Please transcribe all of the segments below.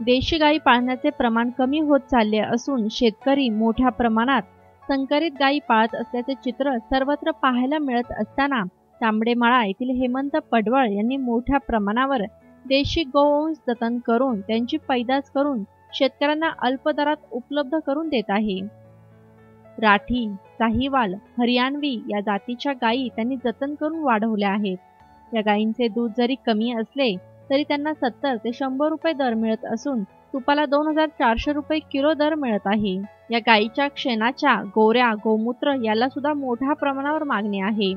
देशी गायी पाळण्याचे प्रमाण कमी होत चालले असून शेतकरी मोठ्या प्रमाणात संकरित गायी पाळत असल्याचे चित्र सर्वत्र पाहायला मिळत असताना तांबडेमाळा येथील हेमंत पडवळ यांनी मोठ्या प्रमाणावर देशी गोवंश जतन करून त्यांची पैदास करून शेतकऱ्यांना अल्प दरात उपलब्ध करून देत आहे. राठी साहिवाल हरियाणवी या जातीच्या गायी त्यांनी जतन करून वाढवल्या आहेत. या गायींचे दूध जरी कमी असले तरी त्यांना सत्तर ते शंभर रुपये दर मिळत असून तुपाला दोन हजार चारशे रुपये किलो दर मिळत आहे. या गायीच्या शेणाच्या गोऱ्या गोमूत्र याला सुद्धा मोठ्या प्रमाणावर मागणी आहे.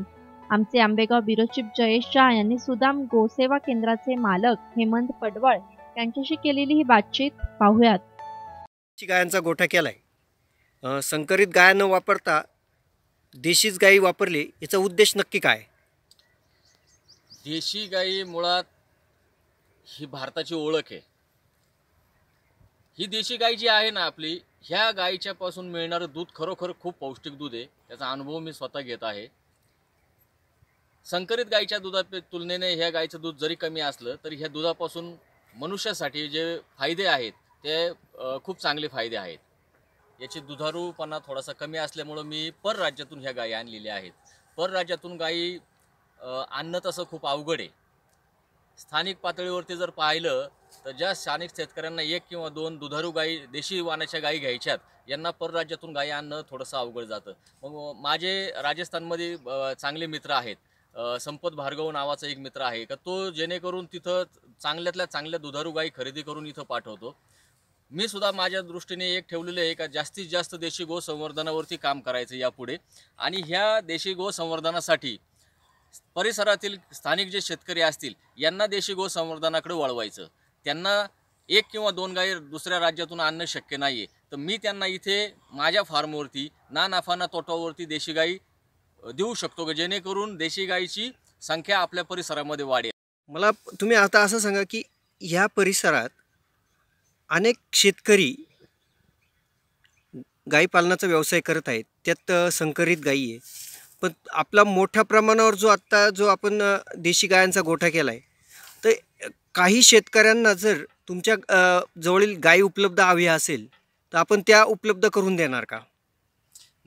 आमचे आंबेगाव ब्युरो चीफ जयेश शाह यांनी सुदाम गोसेवा केंद्राचे मालक हेमंत पडवळ यांच्याशी केलेली ही बातचीत पाहूयात. देशी गायांचा गोठा केला आहे संकरित गाया न वापरता देशीच गायी वापरली याचा उद्देश नक्की काय? देशी गाई मुळात ही भारताची ओळख आहे. ही देशी गाय जी आहे ना आपली ह्या गायीच्या पासून मिळणारं दूध खरोखर खूप पौष्टिक दूध आहे. त्याचा अनुभव मी स्वतः घेत आहे. संकरित गायीच्या दुधा तुलनेने ह्या गायीचं दूध जरी कमी असलं तरी ह्या दुधापासून मनुष्यासाठी जे फायदे आहेत ते खूप चांगले फायदे आहेत. याची दुधारूपणा थोडासा कमी असल्यामुळं मी परराज्यातून ह्या गायी आणलेल्या आहेत. परराज्यातून गायी आणणं तसं खूप अवघड आहे. स्थानिक पातळीवरती जर पाहिलं तर ज्या स्थानिक शेतकऱ्यांना एक किंवा दोन दुधारू गाई देशी वाणाच्या गायी घ्यायच्यात यांना परराज्यातून गायी आणणं थोडंसं अवघड जातं. मग माझे राजस्थानमध्ये चांगले मित्र आहेत. संपत भार्गव नावाचा एक मित्र आहे. का तो जेणेकरून तिथं चांगल्यातल्या चांगल्या दुधारू गाई खरेदी करून इथं पाठवतो. मी सुद्धा माझ्या दृष्टीने एक ठेवलेलं आहे का जास्तीत जास्त देशी गो संवर्धनावरती काम करायचं यापुढे. आणि ह्या देशी गो संवर्धनासाठी परिसरातील स्थानिक जे शेतकरी असतील यांना देशी गो संवर्धनाकडे वळवायचं. त्यांना एक किंवा दोन गाई दुसऱ्या राज्यातून आणणं शक्य नाही आहे तर मी त्यांना इथे माझ्या फार्मवरती ना नफा ना तोटावरती देशी गाई देऊ शकतो का? जेणेकरून देशी गाईची संख्या आपल्या परिसरामध्ये वाढेल. मला तुम्ही आता असं सांगा की ह्या परिसरात अनेक शेतकरी गाई पालनाचा व्यवसाय करत आहेत त्यात संकरित गाई आहे पण आपला मोठ्या प्रमाणावर जो आत्ता जो आपण देशी गायांचा गोठा केला आहे तर काही शेतकऱ्यांना जर तुमच्या जवळील गायी उपलब्ध हवी असेल तर आपण त्या उपलब्ध करून देणार का?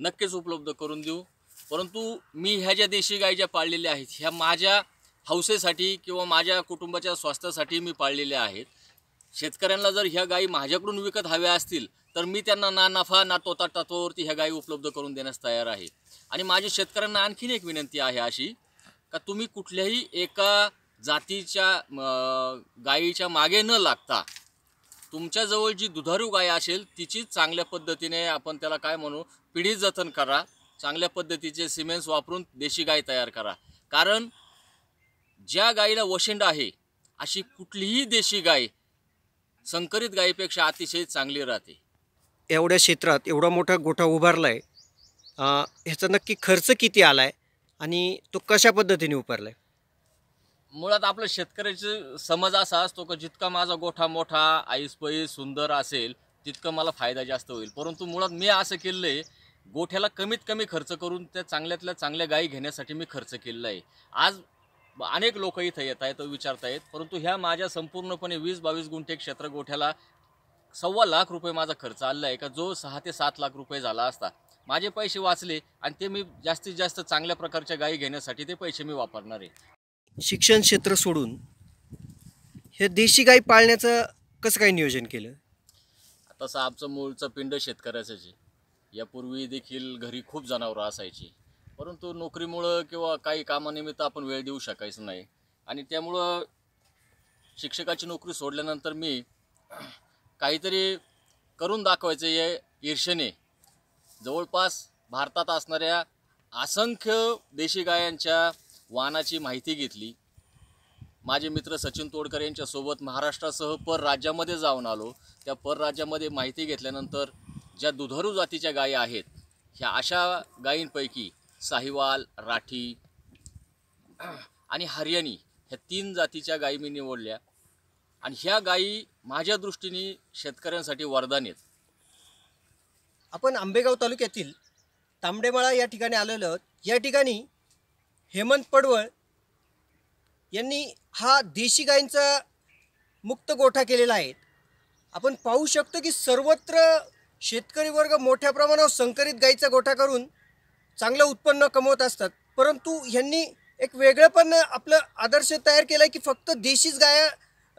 नक्कीच उपलब्ध करून देऊ. परंतु मी ह्या ज्या देशी गायी ज्या पाळलेल्या आहेत ह्या माझ्या हौसेसाठी किंवा माझ्या कुटुंबाच्या स्वास्थ्यासाठी मी पाळलेल्या आहेत. शेतकऱ्यांना जर ह्या गायी माझ्याकडून विकत हव्या असतील तर मी त्यांना ना नफा ना तोता तत्वावरती ह्या गायी उपलब्ध करून देण्यास तयार आहे. आणि माझी शेतकऱ्यांना आणखीन एक विनंती आहे अशी का तुम्ही कुठल्याही एका जातीच्या गायीच्या मागे न लागता तुमच्याजवळ जी दुधारू गाय असेल तिचीच चांगल्या पद्धतीने आपण त्याला काय म्हणू पिढी जतन करा चांगल्या पद्धतीचे सिमेंट्स वापरून देशी गाय तयार करा. कारण ज्या गायीला वशिंड आहे अशी कुठलीही देशी गाय संकरित गायीपेक्षा अतिशय चांगली राहते. एवढ्या क्षेत्रात एवढा मोठा गोठा उभारला आहे ह्याचा नक्की खर्च किती आला आहे आणि तो कशा पद्धतीने उभारला आहे मुळात आपलं शेतकऱ्याची समज असा असतो की जितका माझा गोठा मोठा ऐसपैस सुंदर असेल तितकं मला फायदा जास्त होईल. परंतु मुळात मी असं केलं आहे गोठ्याला कमीत कमी खर्च करून त्या चांगल्यातल्या चांगल्या गायी घेण्यासाठी मी खर्च केलेला आहे आज अनेक लोक इथं येत आहेत विचारत आहेत परंतु ह्या माझ्या संपूर्णपणे वीस बावीस गुंठे क्षेत्र गोठ्याला सव्वा लाख रुपये माझा खर्च आलेला आहे का? जो सहा ते सात लाख रुपये झाला असता. माझे पैसे वाचले आणि ते मी जास्तीत जास्त चांगल्या प्रकारच्या गायी घेण्यासाठी ते पैसे मी वापरणार आहे. शिक्षण क्षेत्र सोडून हे देशी गाई पाळण्याचं कसं काय नियोजन केलं? तसं आमचं मूळचं पिंड शेतकऱ्याचंच आहे. यापूर्वी देखील घरी खूप जनावरं असायची. परंतु नोकरीमुळं किंवा काही कामानिमित्त आपण वेळ देऊ शकायचं नाही. आणि त्यामुळं शिक्षकाची नोकरी सोडल्यानंतर मी काहीतरी करून दाखवायचं आहे ईर्षेने. जवळपास भारतात असणाऱ्या असंख्य देशी गायांच्या वाहनाची माहिती घेतली. माझे मित्र सचिन तोडकर यांच्यासोबत महाराष्ट्रासह परराज्यामध्ये जाऊन आलो. त्या परराज्यामध्ये माहिती घेतल्यानंतर ज्या दुधारू जातीच्या गायी आहेत ह्या अशा गायींपैकी साहिवाल राठी आणि हरियाणी ह्या तीन जातीच्या गायी मी निवडल्या. आणि ह्या गायी माझ्या दृष्टीने शेतकऱ्यांसाठी वरदान आहेत. आपण आंबेगाव तालुक्यातील तांबडेमाळा या ठिकाणी आलेलो या ठिकाणी हेमंत पडवळ यांनी हा देशी गायींचा मुक्त गोठा केलेला आहे. आपण पाहू शकतो की सर्वत्र शेतकरी वर्ग मोठ्या प्रमाणावर संकरित गाईचा गोठा करून चांगलं उत्पन्न कमवत असतात. परंतु ह्यांनी एक वेगळं पण आपलं आदर्श तयार केलं आहे की फक्त देशीच गाया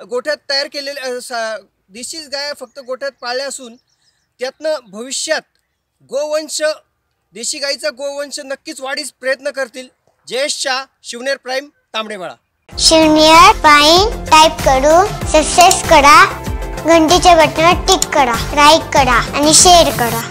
गोठ्यात तयार केलेल्या देशीच गाया फक्त गोठ्यात पाळल्या असून त्यातनं भविष्यात गोवंश देशी गाईचा गोवंश नक्कीच वाढीस प्रयत्न करतील. जयेश शाह शिवनेर प्राईम तांबडेवाळा शिवनेर पाईन टाईप करू सक्सेस करा घंटीच्या बटनावर टिक करा लाईक करा आणि शेअर करा.